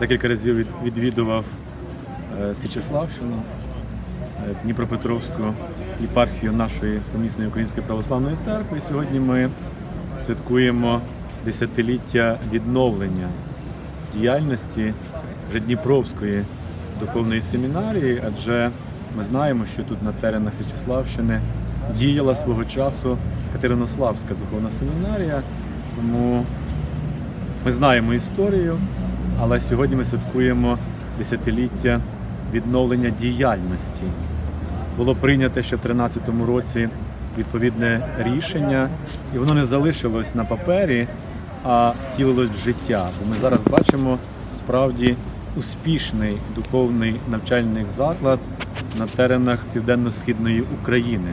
Декілька разів відвідував е, Січеславщину, е, Дніпропетровську єпархію нашої помісної української православної церкви. Сьогодні ми святкуємо десятиліття відновлення діяльності вже Дніпровської духовної семінарії, адже ми знаємо, що тут на теренах Січеславщини діяла свого часу Катеринославська духовна семінарія, тому ми знаємо історію, але сьогодні ми святкуємо десятиліття відновлення діяльності. Було прийнято ще в 2013 році відповідне рішення, і воно не залишилось на папері, а втілилось в життя. Бо ми зараз бачимо справді успішний духовний навчальний заклад на теренах південно-східної України.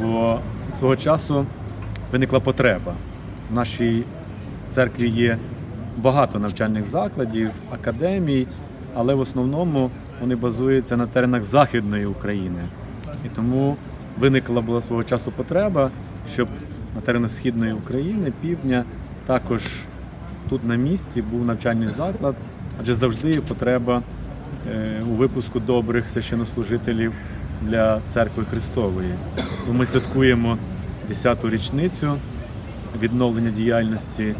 Бо свого часу виникла потреба. В нашій церкві є багато навчальних закладів, академій, але в основному вони базуються на теренах Західної України. І тому виникла була свого часу потреба, щоб на теренах Східної України, півдня, також тут на місці був навчальний заклад, адже завжди є потреба е, у випуску добрих священнослужителів для церкви Христової. Ми святкуємо 10-ту річницю відновлення діяльності е,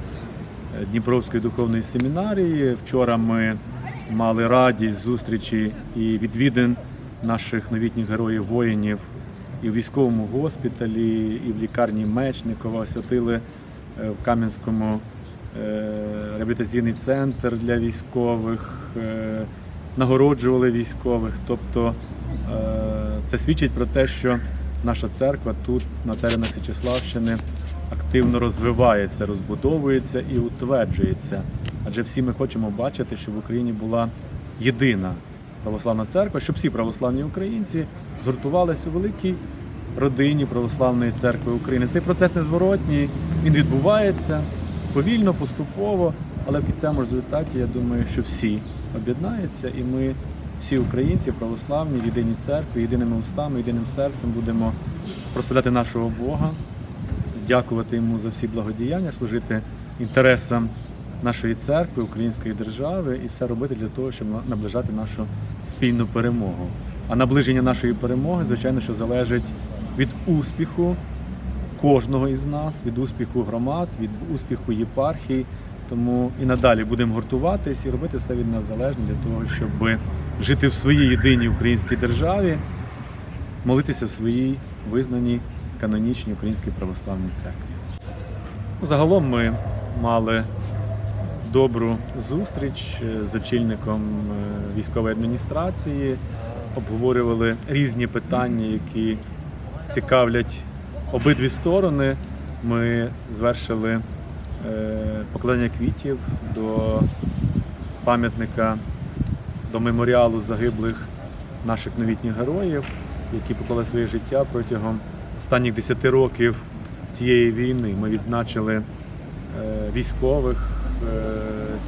Дніпровської духовної семінарії. Вчора ми мали радість зустрічі і відвідин наших новітніх героїв воїнів і в військовому госпіталі, і в лікарні Мечникова освятили е, в Кам'янському е, реабілітаційний центр для військових, нагороджували військових. Тобто це свідчить про те, що наша церква тут, на теренах Січеславщини, активно розвивається, розбудовується і утверджується. Адже всі ми хочемо бачити, щоб в Україні була єдина православна церква, щоб всі православні українці згуртувалися у великій родині Православної церкви України. Цей процес незворотній, він відбувається повільно, поступово, але в кінцевому результаті я думаю, що всі об'єднаються, і ми, всі українці, православні, в єдиній церкві, єдиними устами, єдиним серцем будемо прославляти нашого Бога, дякувати йому за всі благодіяння, служити інтересам нашої церкви, української держави і все робити для того, щоб наближати нашу спільну перемогу. А наближення нашої перемоги, звичайно, що залежить від успіху кожного із нас, від успіху громад, від успіху єпархій. Тому і надалі будемо гуртуватись і робити все від нас залежне для того, щоб жити в своїй єдиній українській державі, молитися в своїй визнаній канонічній українській православній церкві. Ну, Загалом ми мали добру зустріч е, з очільником е, військової адміністрації, обговорювали різні питання, які цікавлять обидві сторони. Ми звершили е, покладання квітів до пам'ятника, до меморіалу загиблих наших новітніх героїв, які поклали своє життя протягом останніх 10 років цієї війни. Ми відзначили е, військових, е,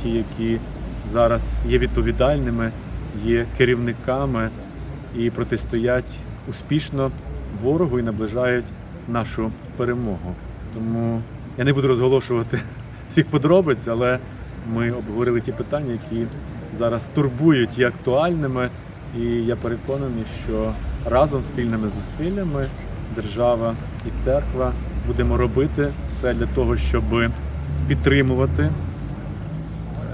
ті, які зараз є відповідальними, є керівниками і протистоять успішно ворогу і наближають нашу перемогу. Тому я не буду розголошувати всіх подробиць, але ми обговорили ті питання, які зараз турбують і актуальними. І я переконаний, що разом спільними зусиллями держава і церква будемо робити все для того, щоб підтримувати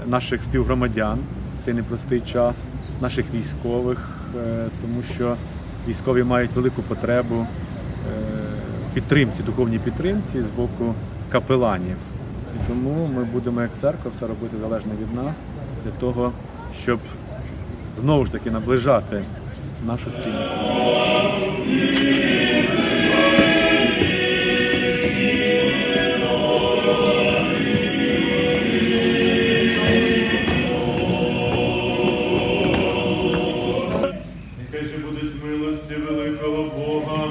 наших співгромадян в цей непростий час, наших військових, е, тому що військові мають велику потребу е, підтримці, духовній підтримці з боку капеланів. І тому ми будемо як церква все робити залежно від нас для того, щоб знову ж таки наближати нашу спільну. Нехай же будуть милості великого Бога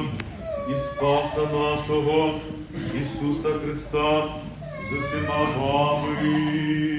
і Спаса нашого Ісуса Христа з усіма вами.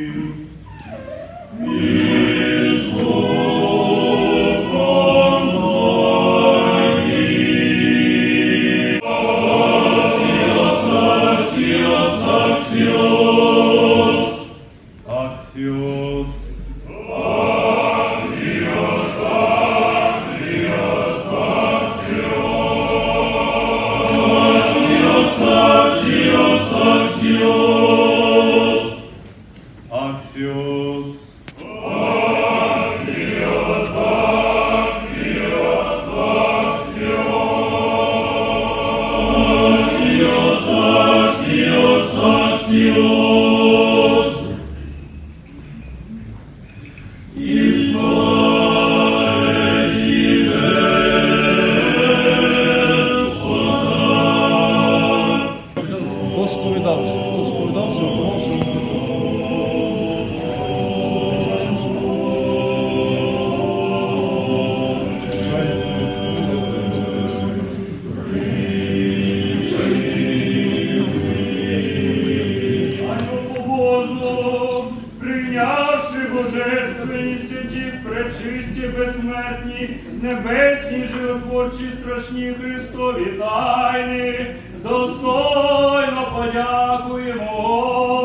You. Христом, прийнявши божественні святі, пречисті, безсмертні, небесні, животворчі, страшні Христові тайни, достойно подякуємо.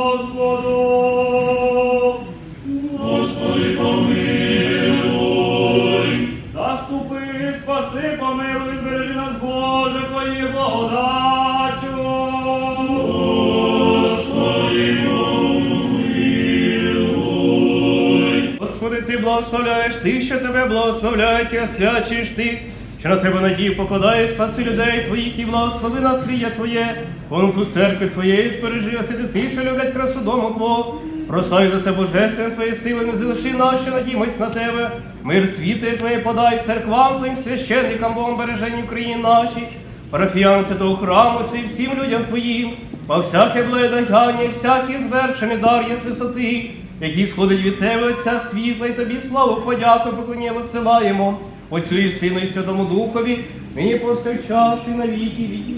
Ти благословляєш ти, що тебе благословляють і ти, що на тебе надію покладає, спаси людей твоїх і благослови наслідя Твоє, понту церкви Твоєї, збережи освяти ти, що люблять красу дому Твого. Просай за це божественне Твоє сили, не залиши нас, що надіємось на Тебе. Мир світи Твоє подай церквам Твоїм священникам, Богом бережені Україні нашій, парафіян святого храму цей всім людям Твоїм, по всяке благодання, і всякий звершений дар є з висоти, який сходить від Тебе, Отця світла, і Тобі славу подяку поклонє висилаємо, Отцю і Сину і Святому Духові, нині повсякчас і на віки віки.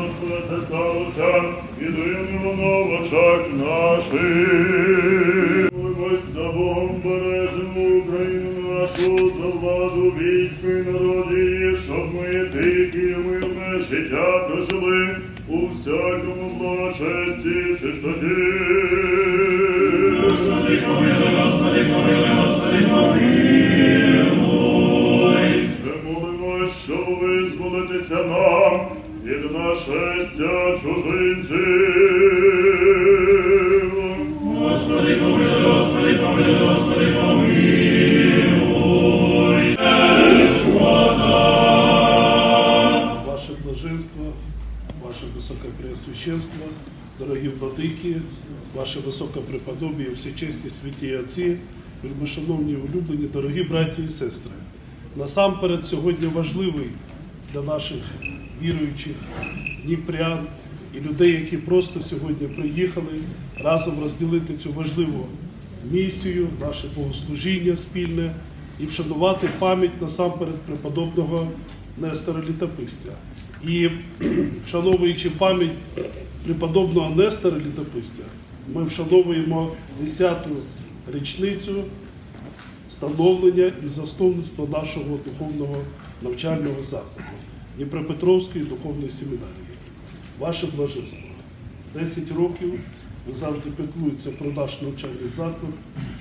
Господа це сталося, і дивно воно в очах наших. Молимось за Богом бережемо Україну нашу, за владу війську і народі, щоб ми тихі, мирне життя прожили у всякому благочесті, чистоті. Господи, помилуй, Господи, помилуй, Господи, помилуй. Ще молимось, щоб визволитися нам нашестя чужинців. Господи, помилуй, Господи, помилуй, Господи, помилуй. Ваше блаженство, ваше високопреосвященство, дорогі владики, ваше високопреподобіє, всечесні святі отці, вельмишановні улюблені, дорогі браті і сестри. Насамперед сьогодні важливий для наших віруючих дніпрян і людей, які просто сьогодні приїхали разом розділити цю важливу місію, наше богослужіння спільне і вшанувати пам'ять насамперед преподобного Нестора Літописця. І вшановуючи пам'ять преподобного Нестора Літописця, ми вшановуємо 10-ту річницю становлення і засновництва нашого духовного навчального закладу Дніпропетровської духовної семінарії. Ваше блаженство. 10 років ви завжди піклуєтеся про наш навчальний заклад,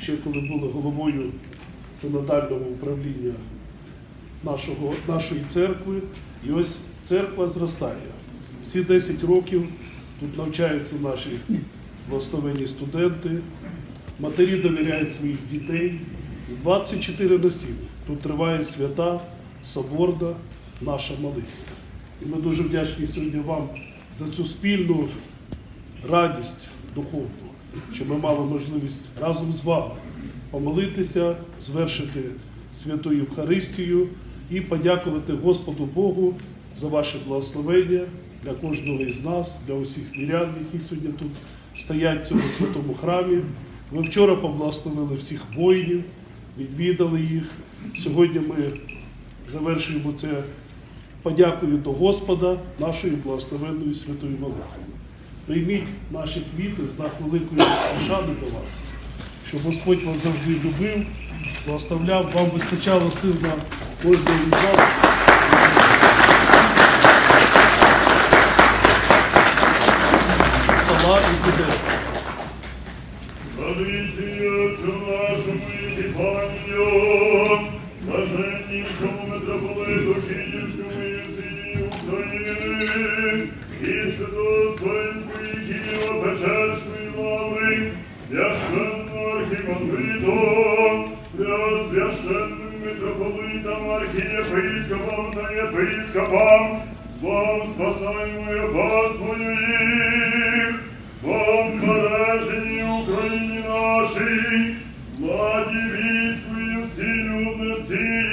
ще коли були головою синодального управління нашого, нашої церкви. І ось церква зростає. Всі 10 років тут навчаються наші благословенні студенти, матері довіряють своїх дітей. І 24 на 7 тут триває свята, соборна, наша молитва. І ми дуже вдячні сьогодні вам за цю спільну радість духовну, що ми мали можливість разом з вами помолитися, звершити святу Євхаристію і подякувати Господу Богу за ваше благословення для кожного із нас, для усіх вірян, які сьогодні тут стоять в цьому святому храмі. Ми вчора поблагословили всіх воїнів, відвідали їх. Сьогодні ми завершуємо це подякою до Господа нашою благословенною святою молитвою. Прийміть наші квіти в знак великої шани до вас, щоб Господь вас завжди любив благословляв, вам вистачало сил на кожний ритуал. Стола і буде. Архієпископам та єпископам, з Богом спасаємо паствою їх, Богом бережені Україні нашій, владі війську і всі людності,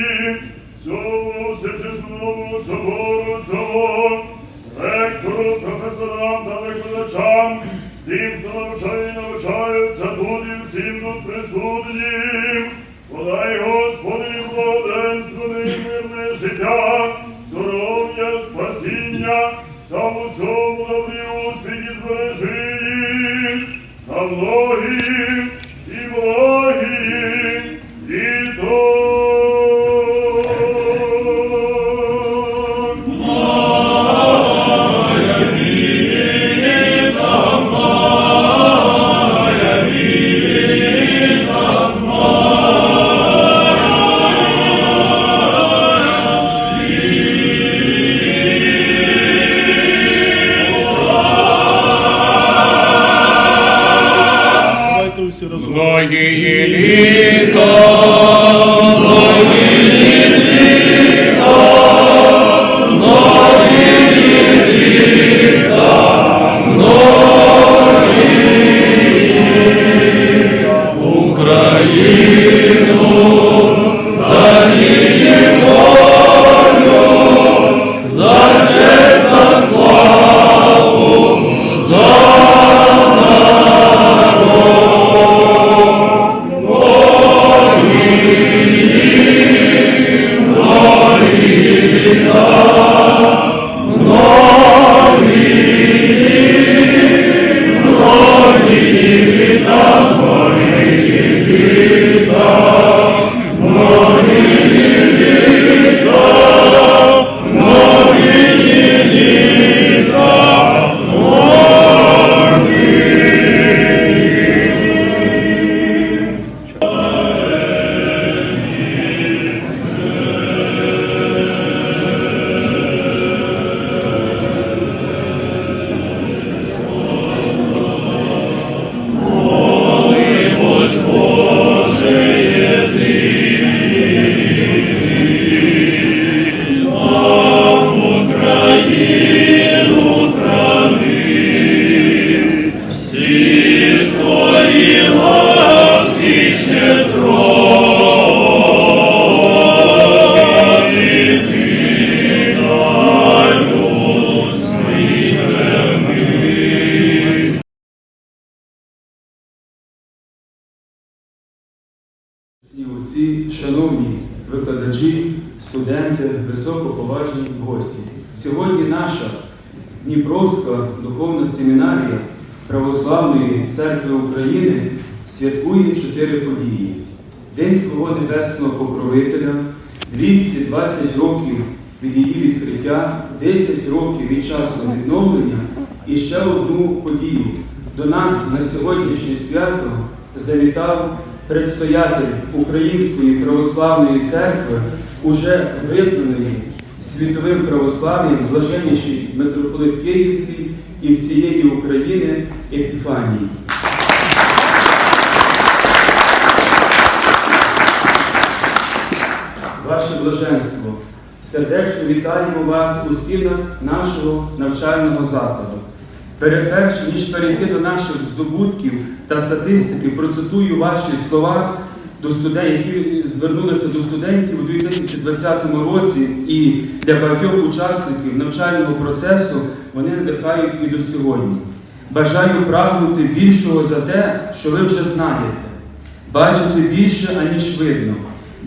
всього всечесного собору цього, ректору, професорам та викладачам, тим, хто навчає, навчаються тут і всім тут присутнім. Подай, Господи, дай мирне வாயிலே отці, шановні викладачі, студенти, високоповажні гості. Сьогодні наша Дніпровська духовна семінарія Православної церкви України святкує чотири події: День свого небесного покровителя, 220 років від її відкриття, 10 років від часу відновлення і ще одну подію. До нас на сьогоднішнє свято завітав предстоятель Української православної церкви, уже визнаної світовим православ'ям, блаженніший митрополит Київський і всієї України Епіфанії. Ваше блаженство, сердечно вітаємо вас у стінах нашого навчального закладу. Перш ніж перейти до наших здобутків та статистики, процитую ваші слова до студентів, які звернулися до студентів у 2020 році, і для багатьох учасників навчального процесу вони надихають і до сьогодні. Бажаю прагнути більшого за те, що ви вже знаєте, бачити більше, аніж видно.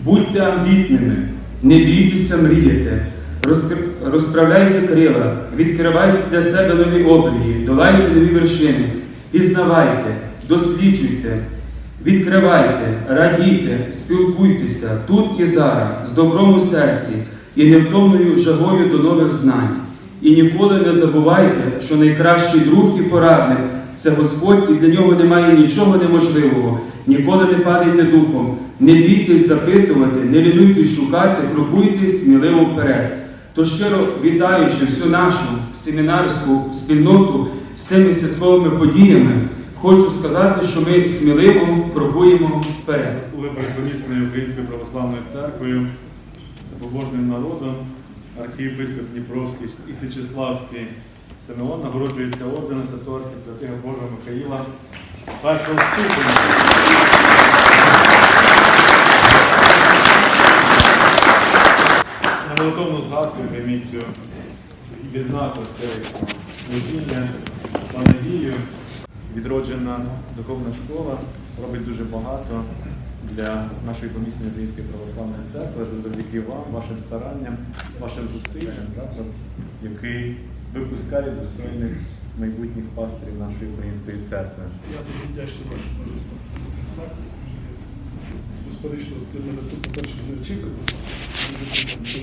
Будьте амбітними, не бійтеся мріяти, розкр- розправляйте крила, відкривайте для себе нові обрії, долайте нові вершини, пізнавайте, досліджуйте, Відкривайте, радійте, спілкуйтеся тут і зараз, з добром у серці і невтомною жагою до нових знань. І ніколи не забувайте, що найкращий друг і порадник це Господь, і для нього немає нічого неможливого. Ніколи не падайте духом, не бійтесь запитувати, не лінуйтесь шукати, крокуйте сміливо вперед. То щиро вітаючи всю нашу семінарську спільноту з цими святковими подіями, хочу сказати, що ми сміливо крокуємо вперед. Заслуги перед помісною Українською православною церквою, побожним народом, архієпископ Дніпровський і Січеславський Симеон нагороджується орденом Святого Архістратига Божого Михаїла першого ступеня. На молитовну згадку займіть цю відзнаку служіння та надію. Відроджена духовна школа робить дуже багато для нашої помісної Української православної церкви завдяки вам, вашим старанням, вашим зусиллям, заклад, який випускає достойних майбутніх пастирів нашої української церкви. Я дуже вдячний товариствам. Безперечно, для мене це, по-перше, неочікувано.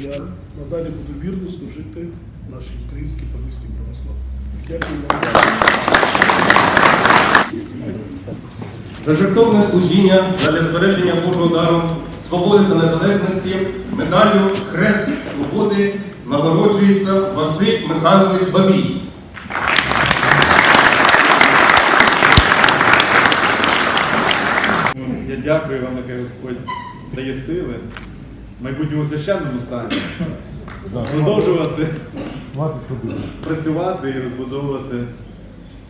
Я надалі буду вірно служити нашій українській помісній православній церкві. Дякую. За жертовне служіння для збереження Божого дару, свободи та незалежності, медаллю Хрест Свободи нагороджується Василь Михайлович Бабій. Ну, Я дякую вам, нехай Господь дає сили. В майбутньому священному стані продовжувати. Працювати і розбудовувати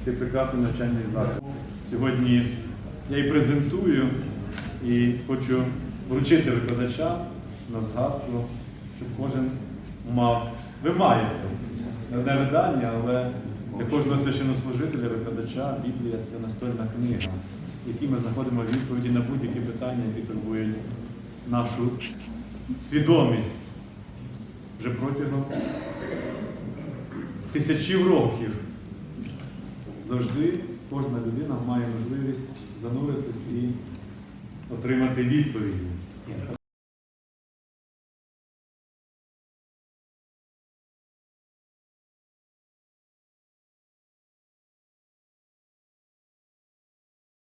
цей прекрасний навчальний заклад. Сьогодні я і презентую і хочу вручити викладачам на згадку, щоб кожен мав. Ви маєте не одне видання, але для кожного священнослужителя, викладача Біблія це настольна книга, в якій ми знаходимо відповіді на будь-які питання, які турбують нашу свідомість вже протягом тисячів років. Завжди кожна людина має можливість зануритись і отримати відповіді.